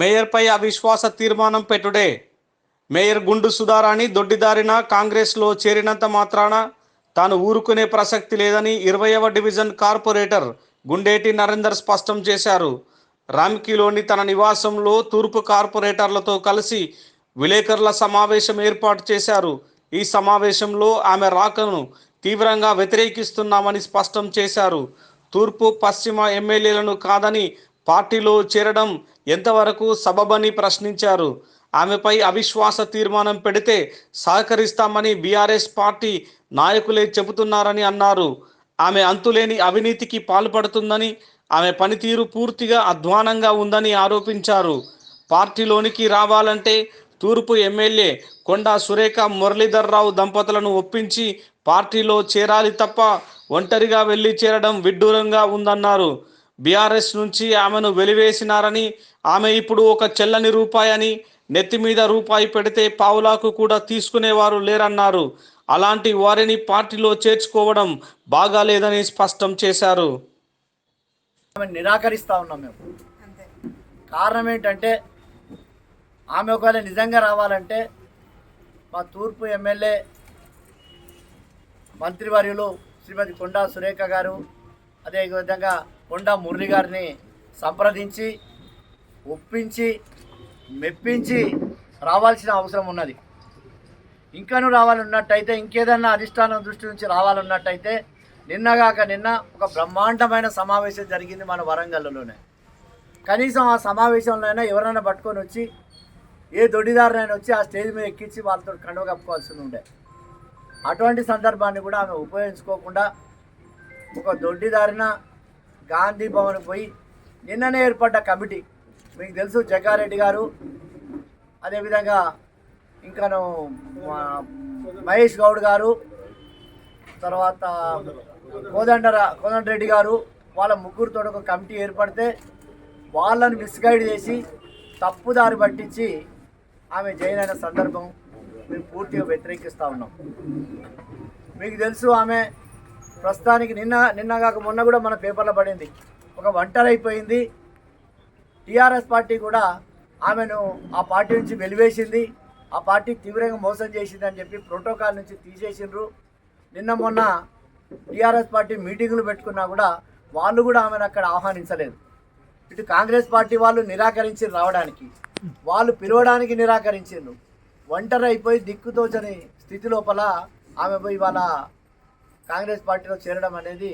మేయర్పై అవిశ్వాస తీర్మానం పెట్టుడే. మేయర్ గుండు సుధారాణి దొడ్డిదారిన కాంగ్రెస్లో చేరినంత మాత్రాన తాను ఊరుకునే ప్రసక్తి లేదని ఇరవయవ డివిజన్ కార్పొరేటర్ గుండేటి నరేందర్ స్పష్టం చేశారు. రామ్కీలోని తన నివాసంలో తూర్పు కార్పొరేటర్లతో కలిసి విలేకరుల సమావేశం ఏర్పాటు చేశారు. ఈ సమావేశంలో ఆమె రాకను తీవ్రంగా వ్యతిరేకిస్తున్నామని స్పష్టం చేశారు. తూర్పు పశ్చిమ ఎమ్మెల్యేలను కాదని పార్టీలో చేరడం ఎంతవరకు సబబని ప్రశ్నించారు? ఆమెపై అవిశ్వాస తీర్మానం పెడితే సహకరిస్తామని బీఆర్ఎస్ పార్టీ నాయకులే చెబుతున్నారని అన్నారు. ఆమె అంతులేని అవినీతికి పాల్పడుతుందని ఆమె పనితీరు పూర్తిగా అధ్వానంగా ఉందని ఆరోపించారు. పార్టీలోనికి రావాలంటే తూర్పు ఎమ్మెల్యే కొండా సురేఖ మురళీధర్రావు దంపతులను ఒప్పించి పార్టీలో చేరాలి తప్ప ఒంటరిగా వెళ్ళి చేరడం విడ్డూరంగా ఉందన్నారు. బీఆర్ఎస్ నుంచి ఆమెను వెలివేసినారని ఆమె ఇప్పుడు ఒక చెల్లని రూపాయని నెత్తి మీద రూపాయి పెడితే పావులాకు కూడా తీసుకునేవారు లేరన్నారు. అలాంటి వారిని పార్టీలో చేర్చుకోవడం బాగాలేదని స్పష్టం చేశారు. ఆమె నిరాకరిస్తూ ఉన్నాం మేము. అంతే. కారణం ఏంటంటే ఆమె ఒకవేళ నిజంగా రావాలంటే మా తూర్పు ఎమ్మెల్యే మంత్రివర్యులు శ్రీమతి కొండా సురేఖ గారు అదేవిధంగా కొండా మురళి గారిని సంప్రదించి ఒప్పించి మెప్పించి రావాల్సిన అవసరం ఉన్నది. ఇంకాను రావాలన్నట్టయితే ఇంకేదన్నా అధిష్టానం దృష్టి నుంచి రావాలన్నట్టయితే నిన్నగాక నిన్న ఒక బ్రహ్మాండమైన సమావేశం జరిగింది మన వరంగల్లోనే. కనీసం ఆ సమావేశంలోనైనా ఎవరైనా పట్టుకొని వచ్చి ఏ దొడ్డిదారునైనా వచ్చి ఆ స్టేజ్ మీద ఎక్కించి వాళ్ళతో కండువ కప్పుకోవాల్సి ఉండే. అటువంటి సందర్భాన్ని కూడా ఆమె ఉపయోగించుకోకుండా ఒక దొడ్డిదారిన గాంధీ భవన్ పోయి నిన్ననే ఏర్పడ్డ కమిటీ. మీకు తెలుసు జగ్గారెడ్డి గారు అదేవిధంగా ఇంకాను మా మహేష్ గౌడ్ గారు తర్వాత కోదండ కోదండరెడ్డి గారు వాళ్ళ ముగ్గురితో ఒక కమిటీ ఏర్పడితే వాళ్ళని మిస్గైడ్ చేసి తప్పుదారి పట్టించి ఆమె జైన్ అయిన సందర్భం మేము పూర్తిగా వ్యతిరేకిస్తూ ఉన్నాం. మీకు తెలుసు ఆమె ప్రస్తుతానికి నిన్న నిన్న కాక మొన్న కూడా మన పేపర్లో పడింది. ఒక ఒంటరైపోయింది. అయిపోయింది టీఆర్ఎస్ పార్టీ కూడా ఆమెను ఆ పార్టీ నుంచి వెలివేసింది. ఆ పార్టీ తీవ్రంగా మోసం చేసింది అని చెప్పి ప్రోటోకాల్ నుంచి తీసేసిండ్రు. నిన్న మొన్న టీఆర్ఎస్ పార్టీ మీటింగులు పెట్టుకున్నా కూడా వాళ్ళు కూడా ఆమెను అక్కడ ఆహ్వానించలేదు. ఇటు కాంగ్రెస్ పార్టీ వాళ్ళు నిరాకరించి రావడానికి వాళ్ళు పిలవడానికి నిరాకరించిండ్రు. ఒంటరి అయిపోయి దిక్కుతోచని స్థితి లోపల ఆమె పోయి వాళ్ళ కాంగ్రెస్ పార్టీలో చేరడం అనేది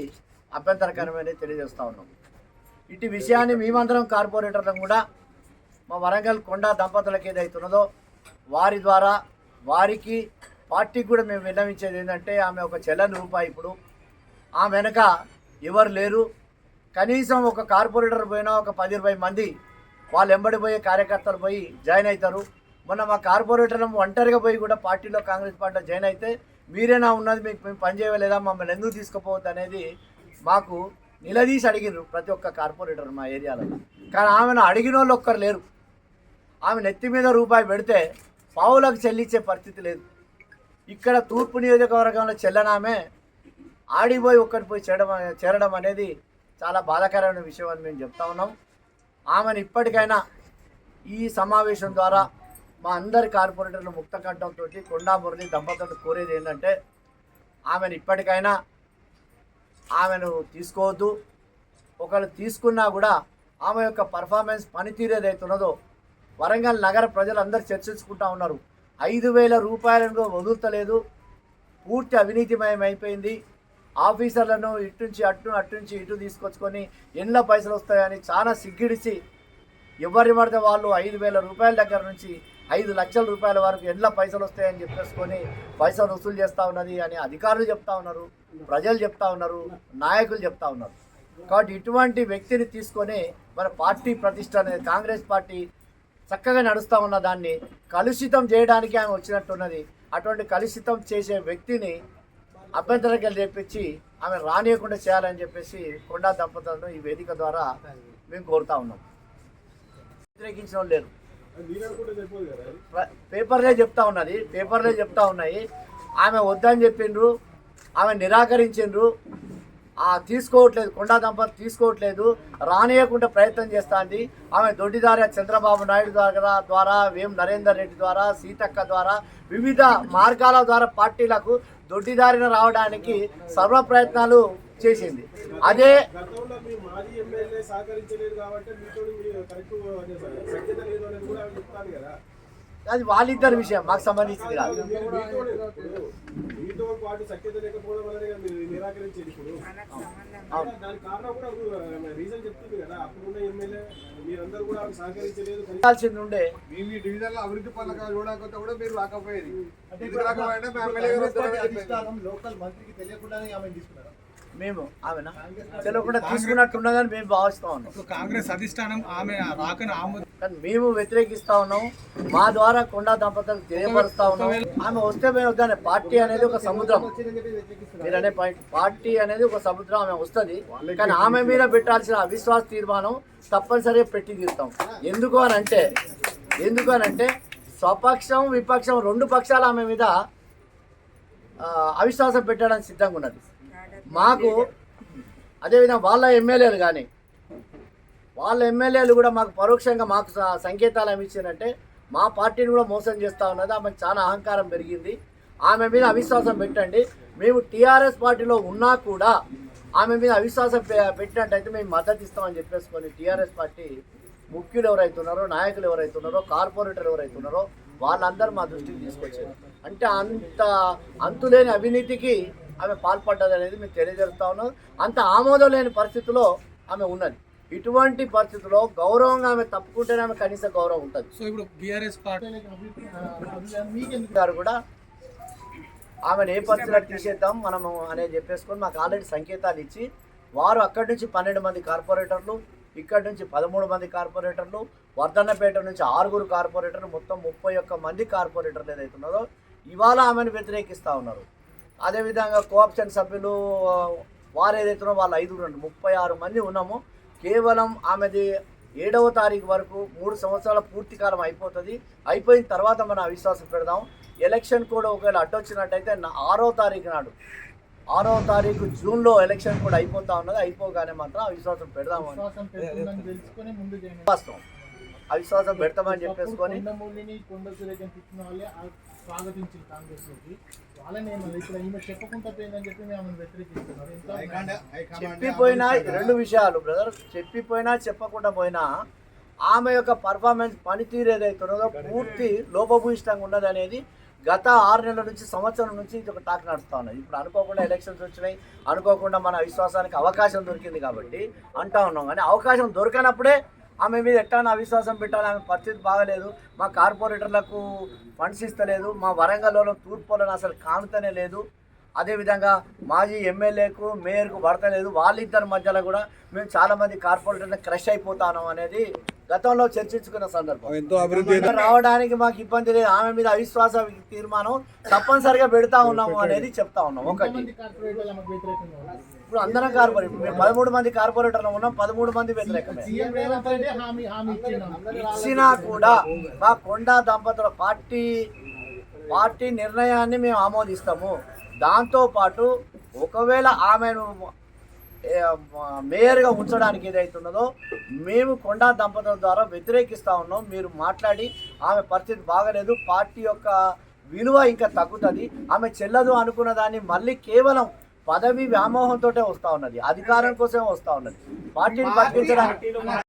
అభ్యంతరకరమని తెలియజేస్తూ ఉన్నాం. ఇటు విషయాన్ని మేమందరం కార్పొరేటర్లను కూడా మా వరంగల్ కొండ దంపతులకు ఏదైతున్నదో వారి ద్వారా వారికి పార్టీకి కూడా మేము విన్నవించేది ఏంటంటే ఆమె ఒక చెల్లని రూపాయి ఇప్పుడు. ఆమె వెనక ఎవరు లేరు. కనీసం ఒక కార్పొరేటర్ పోయినా ఒక పది ఇరవై మంది వాళ్ళు ఎంబడిపోయే కార్యకర్తలు పోయి జాయిన్ అవుతారు. మొన్న మా కార్పొరేటర్ ఒంటరిగా పోయి కూడా పార్టీలో కాంగ్రెస్ పార్టీలో జాయిన్ అయితే మీరేనా ఉన్నది మీకు మేము పని చేయలేదా మమ్మల్ని ఎందుకు తీసుకుపోవద్దు అనేది మాకు నిలదీసి అడిగినారు ప్రతి ఒక్క కార్పొరేటర్ మా ఏరియాలో. కానీ ఆమెను అడిగిన వాళ్ళు ఒక్కరు లేరు. ఆమె నెత్తి మీద రూపాయి పెడితే పావులకు చెల్లించే పరిస్థితి లేదు. ఇక్కడ తూర్పు నియోజకవర్గంలో చెల్లనామే ఆడిపోయి ఒక్కటి పోయి చేరడం చేరడం అనేది చాలా బాధాకరమైన విషయం అని మేము చెప్తా ఉన్నాం. ఆమెను ఇప్పటికైనా ఈ సమావేశం ద్వారా మా అందరి కార్పొరేటర్లు ముక్త కంఠంతో కొండా మురళి దంపతులు కోరేది ఏంటంటే ఆమెను ఇప్పటికైనా ఆమెను తీసుకోవద్దు. ఒకళ్ళు తీసుకున్నా కూడా ఆమె యొక్క పర్ఫార్మెన్స్ పనితీరు ఏదైతే ఉన్నదో వరంగల్ నగర ప్రజలందరూ చర్చించుకుంటా ఉన్నారు. ఐదు వేల రూపాయలను వదులుతలేదు. పూర్తి అవినీతిమయం అయిపోయింది. ఆఫీసర్లను ఇటు నుంచి అటు అటు నుంచి ఇటు తీసుకొచ్చుకొని ఎన్నో పైసలు వస్తాయని చాలా సిగ్గిడిచి ఎవరి పడితే వాళ్ళు ఐదు వేల రూపాయల దగ్గర నుంచి ఐదు లక్షల రూపాయల వరకు ఎండ్ల పైసలు వస్తాయని చెప్పేసుకొని పైసలు వసూలు చేస్తూ ఉన్నది అని అధికారులు చెప్తా ఉన్నారు ప్రజలు చెప్తా ఉన్నారు నాయకులు చెప్తా ఉన్నారు. కాబట్టి ఇటువంటి వ్యక్తిని తీసుకొని మన పార్టీ ప్రతిష్ట అనేది కాంగ్రెస్ పార్టీ చక్కగా నడుస్తూ ఉన్న దాన్ని కలుషితం చేయడానికి ఆమె వచ్చినట్టున్నది అటువంటి కలుషితం చేసే వ్యక్తిని అభ్యంతరంగా తెప్పించి ఆమె రానియకుండా చేయాలని చెప్పేసి కొండా దంపతులను ఈ వేదిక ద్వారా మేము కోరుతా ఉన్నాం. వ్యతిరేకించిన లేదు లేరు. పేపర్లే చెప్తా ఉన్నది. పేపర్లే చెప్తా ఉన్నాయి. ఆమె వద్దని చెప్పిండ్రు. ఆమె నిరాకరించిండ్రు. ఆ తీసుకోవట్లేదు. కొండా దంపతి తీసుకోవట్లేదు. రానియకుండా ప్రయత్నం చేస్తుంది ఆమె దొడ్డిదారి చంద్రబాబు నాయుడు ద్వారా ద్వారా వేం నరేందర్ రెడ్డి ద్వారా సీతక్క ద్వారా వివిధ మార్గాల ద్వారా పార్టీలకు దొడ్డిదారిన రావడానికి సర్వ ప్రయత్నాలు చేసింది. అదే గతంలో మీ మాజీ ఎమ్మెల్యే సహకరించలేదు కాబట్టి మీతో మీరు కరెక్ట్ సఖ్యత లేదు అనేది కూడా చెప్తాను కదా. అది వాళ్ళిద్దరి విషయం మాకు సంబంధించింది కాదు. కారణం కూడా ఉండే. డివిజన్లో అభివృద్ధి పనులు చూడకపోతే మీరు రాకపోయేది. రాకపోయినా. లోకల్ మంత్రికి తెలియకుండానే ఆమె తీసుకున్నారు. మేము ఆమెనా? తెలియకుండా తీసుకున్నట్టున్నదని మేము భావిస్తా ఉన్నాం. కాంగ్రెస్ అధిష్టానం ఆమె రాకను ఆమోద కానీ మేము వ్యతిరేకిస్తా ఉన్నాం. మా ద్వారా కొండా దంపతులకు తెలియపరుస్తా ఉన్నాం. ఆమె వస్తే మేము వద్దానే పార్టీ అనేది ఒక సముద్రం. మీరు అనే పాయింట్ పార్టీ అనేది ఒక సముద్రం ఆమె వస్తుంది. కానీ ఆమె మీద పెట్టాల్సిన అవిశ్వాస తీర్మానం తప్పనిసరిగా పెట్టి తీరుతాం. ఎందుకు అని అంటే ఎందుకు అని అంటే స్వపక్షం విపక్షం రెండు పక్షాలు ఆమె మీద అవిశ్వాసం పెట్టడానికి సిద్ధంగా ఉన్నది. మాకు అదేవిధంగా వాళ్ళ ఎమ్మెల్యేలు కానీ వాళ్ళ ఎమ్మెల్యేలు కూడా మాకు పరోక్షంగా మాకు సంకేతాలు ఏమి ఇచ్చిందంటే మా పార్టీని కూడా మోసం చేస్తూ ఉన్నది. ఆమెకు చాలా అహంకారం పెరిగింది. ఆమె మీద అవిశ్వాసం పెట్టండి. మేము టీఆర్ఎస్ పార్టీలో ఉన్నా కూడా ఆమె మీద అవిశ్వాసం పె- పెట్టినట్టయితే మేము మద్దతు ఇస్తామని చెప్పేసుకొని టీఆర్ఎస్ పార్టీ ముఖ్యులు ఎవరైతే ఉన్నారో నాయకులు ఎవరైతున్నారో కార్పొరేటర్ ఎవరైతే ఉన్నారో వాళ్ళందరూ మా దృష్టికి తీసుకొచ్చారు. అంటే అంత అంతులేని అవినీతికి ఆమె పాల్పడ్డది అనేది మేము తెలియజేస్తా ఉన్నాం. అంత ఆమోదం లేని పరిస్థితిలో ఆమె ఉన్నది. ఇటువంటి పరిస్థితుల్లో గౌరవంగా ఆమె తప్పుకుంటేనే ఆమె కనీస గౌరవం ఉంటుంది. సో ఇప్పుడు బీఆర్ఎస్ పార్టీ గారు కూడా ఆమెను ఏ పరిస్థితిలో తీసేద్దాం మనము అనేది చెప్పేసుకొని మాకు ఆల్రెడీ సంకేతాలు ఇచ్చి వారు అక్కడి నుంచి పన్నెండు మంది కార్పొరేటర్లు ఇక్కడి నుంచి పదమూడు మంది కార్పొరేటర్లు వర్ధన్నపేట నుంచి ఆరుగురు కార్పొరేటర్లు మొత్తం ముప్పై ఒక్క మంది కార్పొరేటర్లు ఏదైతే ఉన్నారో ఇవాళ ఆమెను వ్యతిరేకిస్తూ ఉన్నారు. అదేవిధంగా కోఆప్షన్ సభ్యులు వారు ఏదైతే వాళ్ళు ఐదుగురు ముప్పై ఆరు మంది ఉన్నాము. కేవలం ఆమెది ఏడవ తారీఖు వరకు మూడు సంవత్సరాల పూర్తి కాలం అయిపోతుంది. అయిపోయిన తర్వాత మనం అవిశ్వాసం పెడదాం. ఎలక్షన్ కూడా ఒకవేళ అడ్డొచ్చినట్టయితే ఆరో తారీఖు నాడు ఆరో తారీఖు జూన్లో ఎలక్షన్ కూడా అయిపోతా ఉన్నది. అయిపోగానే మాత్రం అవిశ్వాసం చేయండి వాస్తవం. అవిశ్వాసం పెడతామని చెప్పేసుకొని కొండమూలిని కొండ సురేఖని తిట్టిన వాళ్ళే ఆ స్వాగతించింది కాంగ్రెస్లోకి. వాళ్ళని ఏమన్నా ఇప్పుడు ఈమె చెప్పకుండా పోయిందని చెప్పి మేము ఆమెను వ్యతిరేకిస్తున్నారు ఎంత చెప్పిపోయినా రెండు విషయాలు బ్రదర్ చెప్పిపోయినా చెప్పకుండా పోయినా ఆమె యొక్క పర్ఫార్మెన్స్ పనితీరు ఏదైతే ఉన్నదో పూర్తి లోపభూయిష్టంగా ఉన్నది అనేది గత ఆరు నెలల నుంచి సంవత్సరం నుంచి ఇది ఒక టాక్ నడుస్తూ ఉన్నది. ఇప్పుడు అనుకోకుండా ఎలక్షన్స్ వచ్చినాయి అనుకోకుండా మన విశ్వాసానికి అవకాశం దొరికింది కాబట్టి అంటా ఉన్నాం. కానీ అవకాశం దొరకనప్పుడే ఆమె మీద ఎట్టాన అవిశ్వాసం పెట్టాలి ఆమె పరిస్థితి బాగలేదు. మా కార్పొరేటర్లకు ఫండ్స్ ఇస్తలేదు. మా వరంగల్లో తూర్పులను అసలు కానుతనే లేదు. అదేవిధంగా మాజీ ఎమ్మెల్యేకు మేయర్కు పడతలేదు. వాళ్ళిద్దరి మధ్యలో కూడా మేము చాలా మంది కార్పొరేటర్లు క్రష్ అయిపోతాను అనేది గతంలో చర్చించుకున్న సందర్భం. ఎంతో అభివృద్ధి రావడానికి మాకు ఇబ్బంది లేదు. ఆమె మీద అవిశ్వాస తీర్మానం తప్పనిసరిగా పెడతా ఉన్నాము అనేది చెప్తా ఉన్నాం. ఒకటి. ఇప్పుడు అందరం కార్పొరేట్ మేము పదమూడు మంది కార్పొరేటర్లు ఉన్నాం పదమూడు మంది వ్యతిరేకమే. ఇచ్చినా కూడా మా కొండా దంపతుల పార్టీ పార్టీ నిర్ణయాన్ని మేము ఆమోదిస్తాము. దాంతోపాటు ఒకవేళ ఆమెను మేయర్గా ఉంచడానికి ఏదైతే ఉన్నదో మేము కొండా దంపతుల ద్వారా వ్యతిరేకిస్తా ఉన్నాం. మీరు మాట్లాడి ఆమె పరిస్థితి బాగలేదు పార్టీ యొక్క విలువ ఇంకా తగ్గుతుంది ఆమె చెల్లదు అనుకున్న దాన్ని మళ్ళీ కేవలం పదవి వ్యామోహంతో వస్తూ ఉన్నది. అధికారం కోసమే వస్తూ ఉన్నది. పార్టీని బతికించడానికి